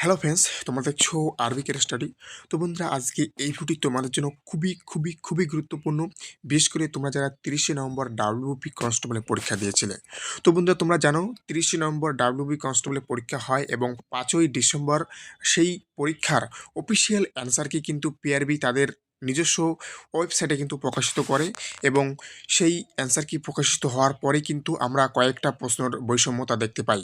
Hello friends তোমরা দেখছ আরবি কের স্টাডি তো বন্ধুরা, আজকে এই ভিডিওটি তোমাদের জন্য খুবই খুবই খুবই গুরুত্বপূর্ণ। বিশেষ করে তোমরা যারা তিরিশে নভেম্বর ডাব্লিউপি কনস্টেবলের পরীক্ষা দিয়েছিলে। তো বন্ধুরা, তোমরা জানো তিরিশে নভেম্বর ডাব্লিউপি কনস্টেবলের পরীক্ষা হয় এবং পাঁচই ডিসেম্বর সেই পরীক্ষার অফিসিয়াল অ্যান্সারকে কিন্তু পিআরবি তাদের নিজস্ব ওয়েবসাইটে কিন্তু প্রকাশিত করে এবং সেই অ্যান্সার কি প্রকাশিত হওয়ার পরে কিন্তু আমরা কয়েকটা প্রশ্নের বৈষম্যতা দেখতে পাই।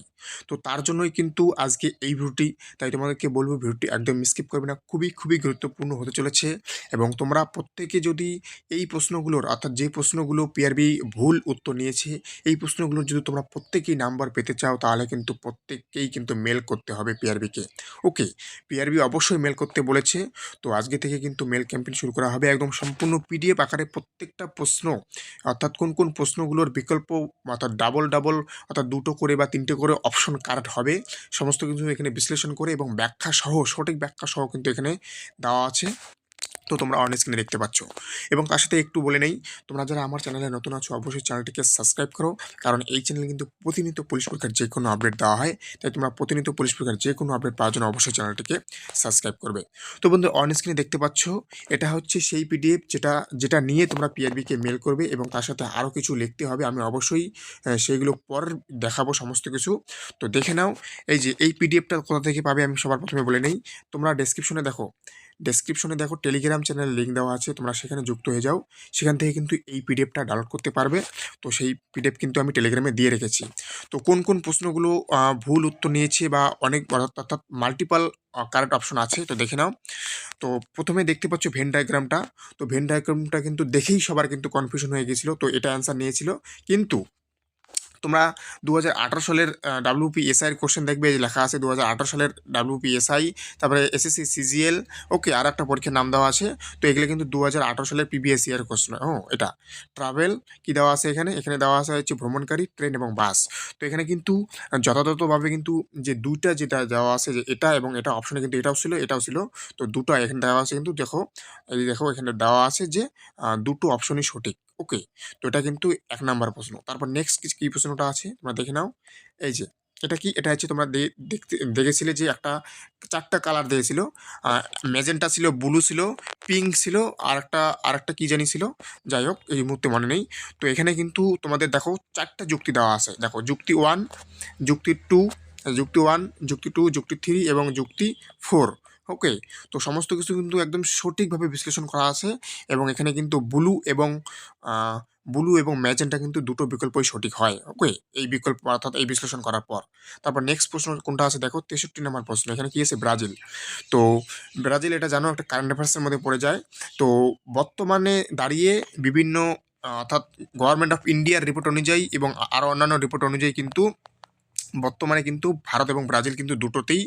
তো তার জন্যই কিন্তু আজকে এই ভিডিওটি, তাই তোমাদেরকে বলব ভিডিওটি একদম স্কিপ করবে না, খুবই খুবই গুরুত্বপূর্ণ হতে চলেছে এবং তোমরা প্রত্যেকে যদি এই প্রশ্নগুলোর, অর্থাৎ যে প্রশ্নগুলো পিআরবি ভুল উত্তর নিয়েছে, এই প্রশ্নগুলোর যদি তোমরা প্রত্যেকেই নাম্বার পেতে চাও, তাহলে কিন্তু প্রত্যেককেই কিন্তু মেল করতে হবে পিআরবিকে ওকে পিআরবি অবশ্যই মেল করতে বলেছে। তো আজকে থেকে কিন্তু মেল ক্যাম্পেইন শুরু করা হবে। একদম সম্পূর্ণ পিডিএফ আকারে প্রত্যেকটা প্রশ্ন, অর্থাৎ কোন কোন প্রশ্নগুলোর বিকল্প, অর্থাৎ ডাবল ডাবল অর্থাৎ দুটো করে বা তিনটে করে অপশন কার্ড হবে। সমস্ত কিছু এখানে বিশ্লেষণ করে এবং ব্যাখ্যা সহ, সঠিক ব্যাখ্যা সহ কিন্তু এখানে দেওয়া আছে। তো তোমরা অন স্ক্রিনে দেখতে পাচ্ছ। এবং তার সাথে একটু বলে নেই, তোমরা যারা আমার চ্যানেলে নতুন আছো, অবশ্যই চ্যানেলটিকে সাবস্ক্রাইব করো। কারণ এই চ্যানেলে কিন্তু প্রতিনিয়ত পুলিশ পরীক্ষার যে কোনো আপডেট দেওয়া হয়, তাই তোমরা প্রতিনিয়ত পুলিশ পরীক্ষার যে কোনো আপডেট পাওয়ার জন্য অবশ্যই চ্যানেলটিকে সাবস্ক্রাইব করবে। তো বন্ধু অন স্ক্রিনে দেখতে পাচ্ছ, এটা হচ্ছে সেই পিডিএফ যেটা যেটা নিয়ে তোমরা পিআরবিকে মেল করবে এবং তার সাথে আরও কিছু লিখতে হবে। আমি অবশ্যই সেইগুলো পর দেখাবো সমস্ত কিছু। তো দেখে নাও, এই যে এই পিডিএফটা কোথা থেকে পাবে আমি সবার প্রথমে বলে নেই। তোমরা ডেসক্রিপশনে দেখো ডেসক্রিপশনে দেখো টেলিগ্রাম চ্যানেলের লিঙ্ক দেওয়া আছে, তোমরা সেখানে যুক্ত হয়ে যাও। সেখান থেকে কিন্তু এই পিডিএফটা ডাউনলোড করতে পারবে। তো সেই পিডিএফ কিন্তু আমি টেলিগ্রামে দিয়ে রেখেছি। তো কোন কোন প্রশ্নগুলো ভুল উত্তর নিয়েছে বা অনেক অর্থাৎ মাল্টিপাল কারেক্ট অপশন আছে, তো দেখে নাও। তো প্রথমে দেখতে পাচ্ছ ভেন ডায়াগ্রামটা তো ভেন ডায়াগ্রামটা কিন্তু দেখেই সবার কিন্তু কনফিউশন হয়ে গেছিল। তো এটা অ্যান্সার নিয়েছিল। কিন্তু তোমরা দু হাজার আঠেরো সালের ডাব্লিউপি এসআই এর কোশ্চেন দেখবে যে লেখা আছে দু হাজার আঠেরো সালের ডাব্লিউপি এসআই তারপরে এসএসসি সিজিএল ওকে আর একটা পরীক্ষার নাম দেওয়া আছে। তো এগুলো কিন্তু দু হাজার আঠেরো সালের পিবিএসসি এর কোশ্চেন ও, এটা। ট্রাভেল কি দেওয়া আছে এখানে? এখানে দেওয়া আছে হচ্ছে ভ্রমণকারী ট্রেন এবং বাস তো এখানে কিন্তু যথাযথভাবে কিন্তু যে দুইটা যেটা দেওয়া আছে যে এটা এবং এটা অপশনে কিন্তু এটাও ছিল এটাও ছিল। তো দুটো এখানে দেওয়া আছে কিন্তু দেখো, এই দেখো, এখানে দেওয়া আছে যে দুটো অপশনই সঠিক। ওকে, তো এটা কিন্তু এক নাম্বার প্রশ্ন। তারপর নেক্সট কি প্রশ্নটা আছে? তোমরা দেখে নাও। এই যে, এটা কি? এটা হচ্ছে তোমরা দেখতে, দেখেছিলে যে একটা চারটা কালার দিয়েছিল। ম্যাজেন্টা ছিল ব্লু ছিল পিঙ্ক ছিল, আর একটা আর একটা কী জানি ছিল? যাই হোক, এই মুহূর্তে মনে নেই। তো এখানে কিন্তু তোমাদের দেখো চারটা যুক্তি দেওয়া আছে। দেখো, যুক্তি ওয়ান যুক্তি টু যুক্তি ওয়ান যুক্তি টু যুক্তি থ্রি এবং যুক্তি ফোর ওকে তো সমস্ত কিছু কিন্তু একদম সঠিকভাবে বিশ্লেষণ করা আছে এবং এখানে কিন্তু ব্লু এবং ব্লু এবং ম্যাজেন্টা কিন্তু দুটো বিকল্পই সঠিক হয়। ওকে এই বিকল্প, অর্থাৎ এই বিশ্লেষণ করার পর। তারপর নেক্সট প্রশ্ন কোনটা আছে? দেখো, তেষট্টি নম্বর প্রশ্ন। এখানে কী আছে? ব্রাজিল। তো ব্রাজিল এটা জানো, একটা কারেন্ট অ্যাফেয়ার্সের মধ্যে পড়ে যায়। তো বর্তমানে দাঁড়িয়ে বিভিন্ন, অর্থাৎ গভর্নমেন্ট অফ ইন্ডিয়ার রিপোর্ট অনুযায়ী এবং আরও অন্যান্য রিপোর্ট অনুযায়ী কিন্তু বর্তমানে কিন্তু ভারত এবং ব্রাজিল কিন্তু দুটোতেই,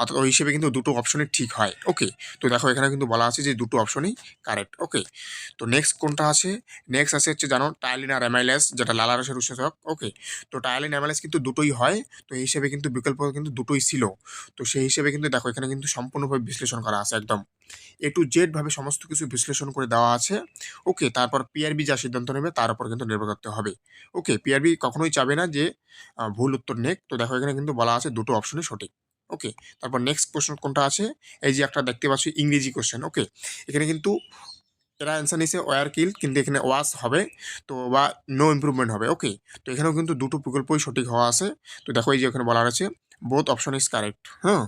অর্থাৎ ওই হিসেবে কিন্তু দুটো অপশনই ঠিক হয়। ওকে তো দেখো এখানে কিন্তু বলা আছে যে দুটো অপশনই কারেক্ট ওকে তো নেক্সট কোনটা আছে? নেক্সট আছে হচ্ছে জানো টায়ালিন আর এমআইএলএস যেটা লালারসের উৎসেচক। ওকে তো টায়ালিন এমআইএলএস কিন্তু দুটোই হয়, তো এই হিসেবে কিন্তু বিকল্প কিন্তু দুটোই ছিল। তো সেই হিসেবে কিন্তু দেখো এখানে কিন্তু সম্পূর্ণভাবে বিশ্লেষণ করা আছে একদম। এ টু জেড ভাবে সমস্ত কিছু বিশ্লেষণ করে দেওয়া আছে। ওকে তারপর পিআরবি যা সিদ্ধান্ত নেবে, তার উপর কিন্তু নির্ভর করতে হবে। ওকে পিআরবি কখনোই চাবে না যে ভুল উত্তর নেক। তো দেখো এখানে কিন্তু বলা আছে দুটো অপশনই সঠিক। ওকে তারপর নেক্সট কোশ্চেন কোনটা আছে? এই যে একটা দেখতে পাচ্ছি ইংরেজি কোশ্চেন ওকে এখানে কিন্তু এরা অ্যান্সার নিয়েছে ওয়ার কিল কিন্তু এখানে ওয়াস হবে, তো বা নো ইম্প্রুভমেন্ট হবে ওকে তো এখানেও কিন্তু দুটো প্রকল্পই সঠিক হওয়া আছে। তো দেখো এই যে এখানে বলা আছে বোথ অপশন ইজ কারেক্ট হ্যাঁ?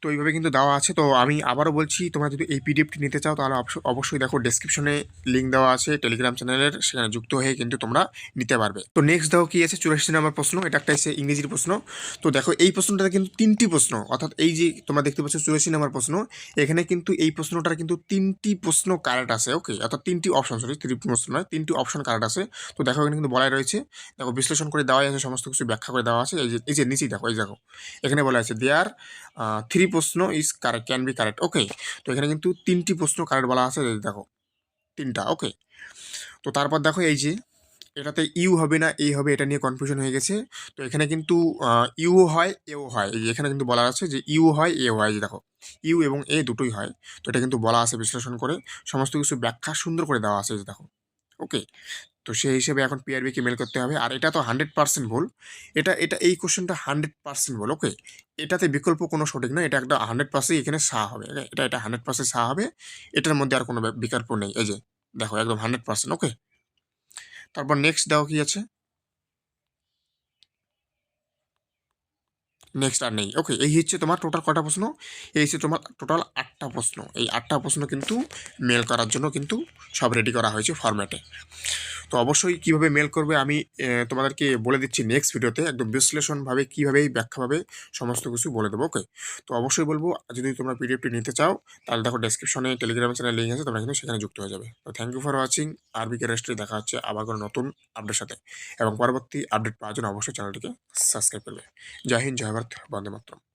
তো এইভাবে কিন্তু দেওয়া আছে। তো আমি আবারও বলছি, তোমরা যদি এই পিডিএফটি নিতে চাও, তাহলে অবশ্য- অবশ্যই দেখো ডেসক্রিপশনে লিঙ্ক দেওয়া আছে টেলিগ্রাম চ্যানেলের সেখানে যুক্ত হয়ে কিন্তু তোমরা নিতে পারবে। তো নেক্সট দেখো কি আছে, চুরাশি নম্বর প্রশ্ন, এটা একটা এসে ইংরেজির প্রশ্ন। তো দেখো এই প্রশ্নটাতে কিন্তু তিনটি প্রশ্ন, অর্থাৎ এই যে তোমরা দেখতে পাচ্ছ চুরাশি নম্বর প্রশ্ন, এখানে কিন্তু এই প্রশ্নটার কিন্তু তিনটি প্রশ্ন কারেক্ট আছে ওকে অর্থাৎ তিনটি অপশন সরি তিনটি প্রশ্ন নয়, তিনটি অপশন কারেক্ট আছে। তো দেখো এখানে কিন্তু বলাই রয়েছে, দেখো বিশ্লেষণ করে দেওয়া আছে, সমস্ত কিছু ব্যাখ্যা করে দেওয়া আছে। এই যে এই যে নিচেই দেখো, এই দেখো, এখানে বলা আছে দেয়ার থ্রি প্রশ্ন is correct can be correct okay তো এখানে কিন্তু তিনটি প্রশ্ন কারেক্ট বলা আছে দেখো, তিনটা ওকে তো তারপর দেখো এই যে, এটাতে ইউ হবে না, এই হবে, এটা নিয়ে কনফিউশন হয়ে গেছে। তো এখানে কিন্তু ইউ হয়, এও হয় এখানে কিন্তু বলা আছে যে ইউ হয় এ হয় যে দেখো ইউ এবং এ দুটোই হয়। তো এটা কিন্তু বলা আছে, বিশ্লেষণ করে, সমস্ত কিছু ব্যাখ্যা সুন্দর করে দেওয়া আছে যে দেখো ওকে তো সেই হিসেবে এখন পিআরবিকে মেল করতে হবে। আর এটা তো হান্ড্রেড পার্সেন্ট ভুল। এটা এটা এই কোশ্চেনটা হান্ড্রেড পার্সেন্ট ভুল ওকে এটাতে বিকল্প কোনো সঠিক নয়। এটা একটা হান্ড্রেড পার্সেন্ট এখানে সা হবে এটা এটা হান্ড্রেড পার্সেন্ট সা হবে। এটার মধ্যে আর কোনো বিকল্প নেই। এই যে, দেখো, একদম হান্ড্রেড পার্সেন্ট ওকে তারপর নেক্সট দেখো কি আছে? নেক্সট আর নেই ওকে এই হচ্ছে তোমার টোটাল কটা প্রশ্ন? এই হচ্ছে তোমার টোটাল আটটা প্রশ্ন। এই আটটা প্রশ্ন কিন্তু মেল করার জন্য কিন্তু সব রেডি করা হয়েছে ফরম্যাটে তো অবশ্যই কীভাবে মেল করবে আমি তোমাদেরকে বলে দিচ্ছি নেক্সট ভিডিওতে একদম বিশ্লেষণভাবে কীভাবে ব্যাখ্যাভাবে সমস্ত কিছু বলে দেবো ওকে তো অবশ্যই বলব যদি তোমরা পিডিএফটি নিতে চাও, তাহলে দেখো ডেসক্রিপশনে টেলিগ্রাম চ্যানেল লিঙ্ক আছে, তোমরা কিন্তু সেখানে যুক্ত হয়ে যাবে। তো থ্যাংক ইউ ফর ওয়াচিং আরবিকে রেস্ট্রি দেখা হচ্ছে আবার কোনো নতুন আপডেট সাথে। এবং পরবর্তী আপডেট পাওয়ার জন্য অবশ্যই চ্যানেলটিকে সাবস্ক্রাইব করবে। জয় হিন্দ, জয় ভারত, বন্দে মাতরম।